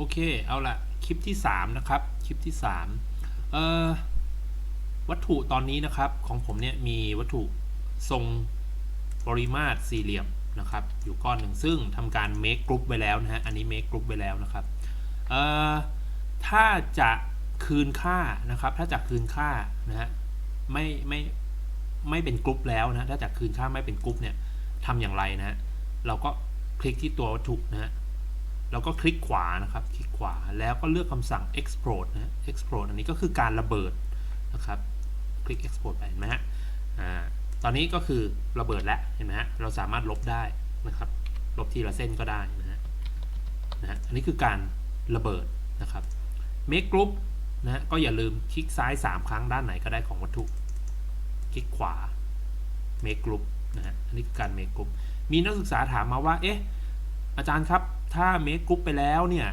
โอเค เอาละคลิปที่ 3 นะครับ คลิปที่3เอ่อวัตถุตอนนี้นะครับของผมเนี่ยมีวัตถุทรงปริมาตรสี่เหลี่ยมนะครับ อยู่ก้อนหนึ่งซึ่งทำการ make group ไว้แล้วนะฮะ อันนี้ make group ไว้แล้วนะครับเอ่อถ้าจะคืนค่านะครับ ถ้าจะคืนค่านะฮะไม่ไม่ไม่เป็นกรุ๊ปแล้วนะ ถ้าจะคืนค่าไม่เป็นกรุ๊ปเนี่ยทำอย่างไรนะฮะเราก็คลิกที่ตัววัตถุนะฮะ เราก็คลิกขวานะครับ คลิกขวาแล้วก็เลือกคำสั่ง explode นะ explode อันนี้ก็คือการระเบิดนะครับ คลิก export ไปเห็นไหมฮะตอนนี้ก็คือระเบิดแล้วเห็นไหมฮะ เราสามารถลบได้นะครับ ลบทีละเส้นก็ได้นะฮะนะฮะอันนี้คือการระเบิดนะครับ make group นะฮะ ก็อย่าลืมคลิกซ้าย 3 ครั้งด้านไหนก็ได้ของวัตถุ คลิกขวา make group นะฮะ อันนี้คือการ make group มีนักศึกษาถามมาว่า เอ๊ะ อาจารย์ครับ ถ้า make group ไปแล้วเนี่ย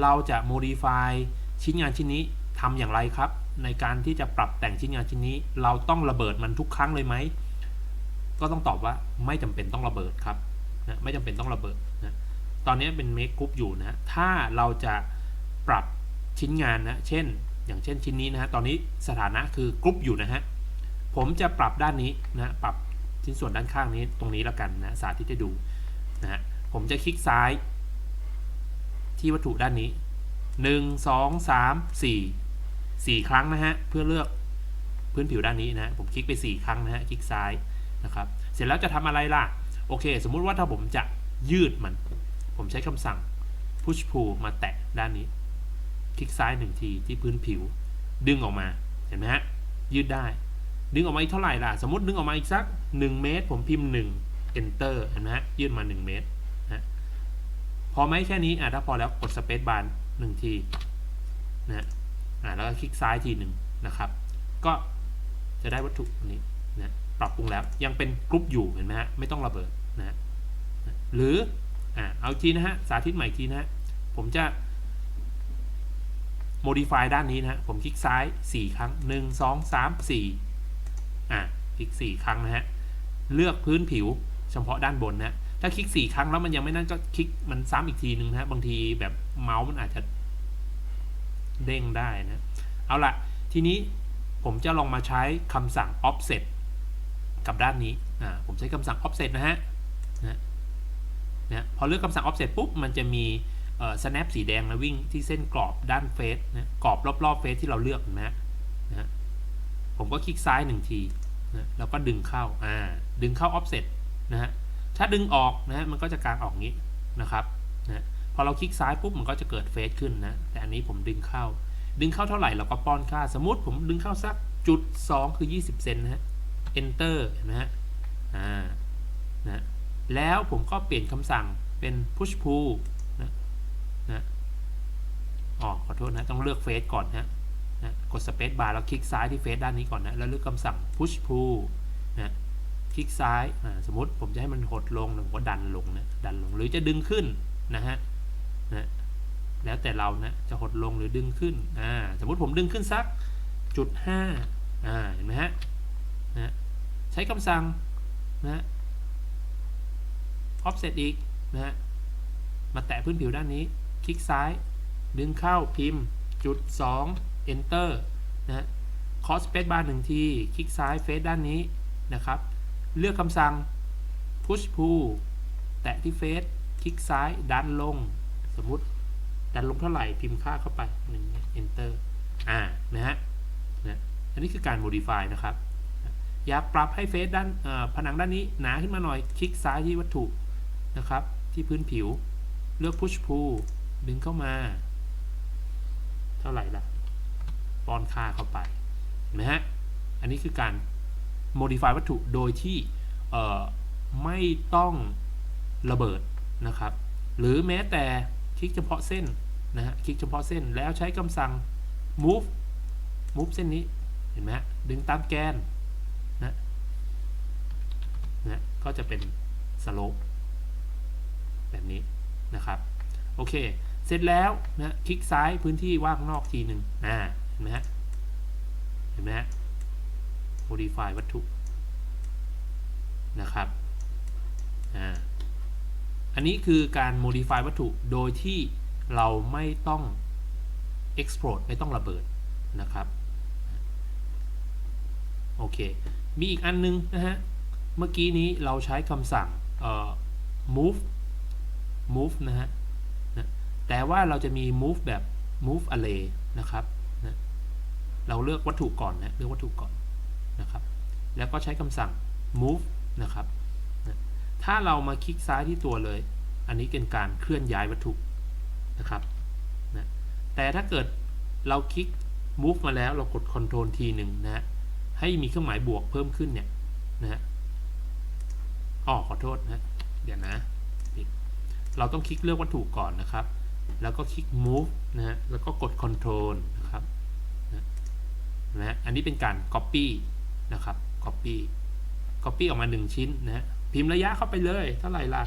เราจะ modify ชิ้นงานชิ้นนี้ทำอย่างไรครับ ในการที่จะปรับแต่งชิ้นงานชิ้นนี้ เราต้องระเบิดมันทุกครั้งเลยไหม ก็ต้องตอบว่าไม่จำเป็นต้องระเบิดครับนะไม่จำเป็นต้องระเบิดนะตอนนี้เป็น make group อยู่นะ ถ้าเราจะปรับชิ้นงานนะ เช่น อย่างเช่นชิ้นนี้นะฮะ ตอนนี้สถานะคือกรุ๊ปอยู่นะฮะ ผมจะปรับด้านนี้นะ ปรับชิ้นส่วนด้านข้างนี้ตรงนี้แล้วกันนะ สาธิตให้ดูนะฮะ ผมจะคลิกซ้าย ที่วัตถุด้านนี้ 1 2 3 4 4 ครั้งนะฮะ เพื่อเลือกพื้นผิวด้านนี้นะ ผมคลิกไป 4 ครั้งนะฮะ คลิกซ้ายนะครับ เสร็จแล้วจะทำอะไรล่ะ โอเค สมมุติว่าถ้าผมจะยืดมัน ผมใช้คำสั่ง push pull มาแตะด้านนี้ คลิกซ้ายหนึ่งทีที่พื้นผิว ดึงออกมา เห็นไหมฮะ ยืดได้ ดึงออกมาอีกเท่าไหร่ล่ะ สมมติดึงออกมาอีกสัก 1 เมตร ผมพิมพ์ 1 enter เห็นไหมฮะ ยืดมา 1 เมตร พอไหมแค่นี้อะถ้าพอแล้วกด space bar หนึ่งทีนะอะแล้วก็คลิกซ้ายทีหนึ่งนะครับ ก็จะได้วัตถุอันนี้นะปรับปรุงแล้วยังเป็นกรุ๊ปอยู่เห็นไหมฮะไม่ต้องระเบิดนะหรืออะเอาทีนะฮะสาธิตใหม่ทีนะฮะผมจะ modify ด้านนี้นะฮะผมคลิกซ้าย 4 ครั้ง 1 2 3 4อะคลิก 4 ครั้งนะฮะเลือกพื้นผิวเฉพาะด้านบนนะ ถ้าคลิก4ครั้งแล้วมันยังไม่นั่นก็คลิกมันซ้ำอีกทีหนึ่งนะฮะบางทีแบบเมาส์มันอาจจะเด้งได้นะเอาละทีนี้ผมจะลองมาใช้คำสั่ง offset กับด้านนี้อ่าผมใช้คำสั่ง offset นะฮะนะนะพอเลือกคำสั่ง offset ปุ๊บ มันจะมี snap สีแดงนะวิ่งที่เส้นกรอบด้านเฟสนะกรอบรอบๆเฟสที่เราเลือกนะนะผมก็คลิกซ้ายหนึ่งทีนะแล้วก็ดึงเข้าอ่าดึงเข้า offset นะฮะ ถ้าดึงออกนะมันก็จะกางออกงี้นะครับนะพอเราคลิกซ้ายปุ๊บมันก็จะเกิดเฟสขึ้นนะ แต่อันนี้ผมดึงเข้า ดึงเข้าเท่าไหร่เราก็ป้อนค่า สมมติผมดึงเข้าสักจุด2คือ 20 เซนนะฮะ enter นไหมฮะ อ่า นะ แล้วผมก็เปลี่ยนคำสั่งเป็น push pull นะ นะอ๋อขอโทษนะ ต้องเลือกเฟสก่อนนะนะ กด space bar แล้วคลิกซ้ายที่เฟสด้านนี้ก่อนนะ แล้วเลือกคำสั่ง push pull นะ คลิกซ้ายสมมติผมจะให้มันหดลงผมก็ดันลงนะดันลงหรือจะดึงขึ้นนะฮะนะแล้วแต่เรานะจะหดลงหรือดึงขึ้นอ่าสมมติผมดึงขึ้นสักจุดห้าอ่าเห็นไหมฮะนะใช้คำสั่งนะ offset อีกนะฮะมาแตะพื้นผิวด้านนี้ คลิกซ้าย ดึงเข้าพิมพ์จุด 2 enter นะคอสเปซบาร์หนึ่งที คลิกซ้ายเฟซด้านนี้นะครับ เลือกคำสั่ง push pull แตะที่เฟซคลิกซ้ายดันลง สมมุติดันลงเท่าไหร่พิมพ์ค่าเข้าไป1 enter อ่านะฮะนะอันนี้คือการ modify นะครับ อยากปรับให้เฟซด้านผนังด้านนี้หนาขึ้นมาหน่อย คลิกซ้ายที่วัตถุนะครับ ที่พื้นผิว เลือก push pull ดึงเข้ามา เท่าไหร่ละป้อนค่าเข้าไปเห็นไหมฮะ อันนี้คือการ modify วัตถุโดยที่ไม่ต้องระเบิดนะครับ หรือแม้แต่คลิกเฉพาะเส้นนะฮะคลิกเฉพาะเส้นแล้วใช้คำสั่ง move move เส้นนี้เห็นไหมฮะดึงตามแกนนะนะก็จะเป็น slope แบบนี้นะครับโอเค เสร็จแล้วนะคลิกซ้ายพื้นที่ว่างนอกทีหนึ่งอ่าเห็นไหมฮะเห็นไหมฮะ modify วัตถุนะครับอ่าอันนี้คือการ modify วัตถุโดยที่เราไม่ต้อง explode ไม่ต้องระเบิดนะครับโอเค มีอีกอันนึงนะฮะ เมื่อกี้นี้เราใช้คำสั่ง move move นะฮะ แต่ว่าเราจะมี move แบบ move array นะครับนะเราเลือกวัตถุก่อนนะ เลือกวัตถุก่อน แล้วก็ใช้คำสั่ง move นะครับถ้าเรามาคลิกซ้ายที่ตัวเลย อันนี้เป็นการเคลื่อนย้ายวัตถุนะครับนะแต่ถ้าเกิดเราคลิก move มาแล้วเรากด control ทีหนึ่งนะฮะให้มีเครื่องหมายบวกเพิ่มขึ้นเนี่ยนะฮะอ๋อขอโทษนะเดี๋ยวนะ เราต้องคลิกเลือกวัตถุก่อนนะครับ แล้วก็คลิก move นะฮะแล้วก็กด control นะครับนะนะฮะอันนี้เป็นการ copy นะครับ copy copy ออกมา 1 ชิ้นนะฮะพิมพ์ระยะเข้าไปเลย เท่าไหร่ล่ะ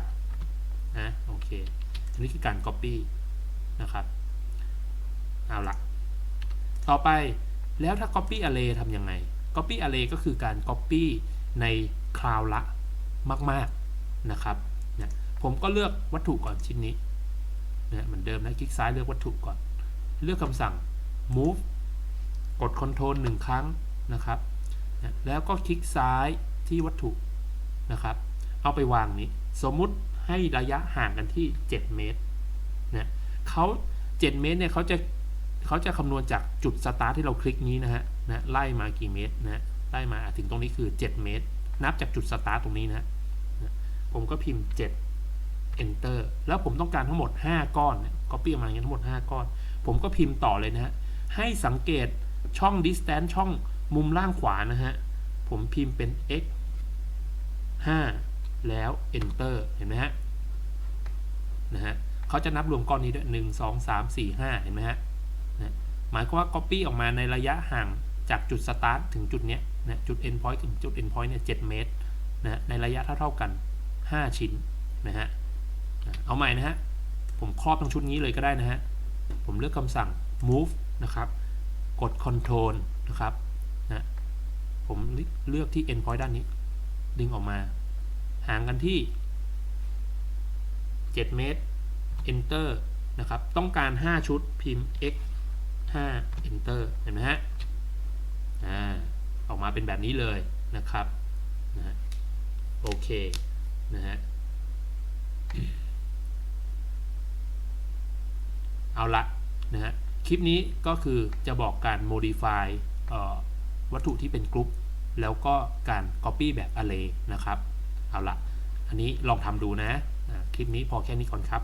นะโอเค อันนี้คือการ copy นะครับ เอาละต่อไปแล้วถ้า copy array ทำยังไง copy array ก็คือการ copy ในคราวละมาก ๆ นะครับนะผมก็เลือกวัตถุก่อนชิ้นนี้นะเหมือนเดิมนะคลิกซ้ายเลือกวัตถุก่อน เลือกคำสั่ง move กด control หนึ่งครั้งนะครับ นะแล้วก็คลิกซ้ายที่วัตถุนะครับ เอาไปวางนี้ สมมุติให้ระยะห่างกันที่ 7 เมตรนะเขา7เมตรเนี่ยเขาจะเขาจะคำนวณจากจุดสตาร์ทที่เราคลิกนี้นะฮะนะไล่มากี่เมตรนะไล่มาถึงตรงนี้คือ 7 เมตร นับจากจุดสตาร์ทตรงนี้นะนะผมก็พิมพ์ 7 enter แล้วผมต้องการทั้งหมด 5 ก้อนเนี่ย copy ออกมาอย่างนี้ทั้งหมด 5 ก้อน ผมก็พิมพ์ต่อเลยนะฮะให้สังเกตช่อง distance ช่อง มุมล่างขวานะฮะ ผมพิมพ์เป็น x 5 แล้ว enter เห็นไหมฮะ นะฮะเขาจะนับรวมก้อนนี้ด้วย 1 2 3 4 5 เห็นไหมฮะนะหมายความว่า Copy ออกมาในระยะห่างจากจุด Start ถึงจุดเนี้ยนะจุด End Point ถึงจุด End Point เนี่ย 7 เมตรนะในระยะเท่าๆกัน 5 ชิ้นนะฮะ เอาใหม่นะฮะ ผมครอบทั้งชุดนี้เลยก็ได้นะฮะ ผมเลือกคำสั่ง move นะครับ กด control นะครับ ผมเลือกที่ End Point ด้านนี้ ดึงออกมา ห่างกันที่ 7 เมตร enter นะครับ ต้องการ 5 ชุดพิมพ์ x 5 enter เห็นไหมฮะอ่าออกมาเป็นแบบนี้เลยนะครับนะฮะโอเคนะฮะเอาละนะฮะคลิปนี้ก็คือจะบอกการ modify เอ่อ วัตถุที่เป็นกรุ๊ปแล้วก็การ copy แบบ array นะครับ เอาละอันนี้ลองทำดูนะ คลิปนี้พอแค่นี้ก่อนครับ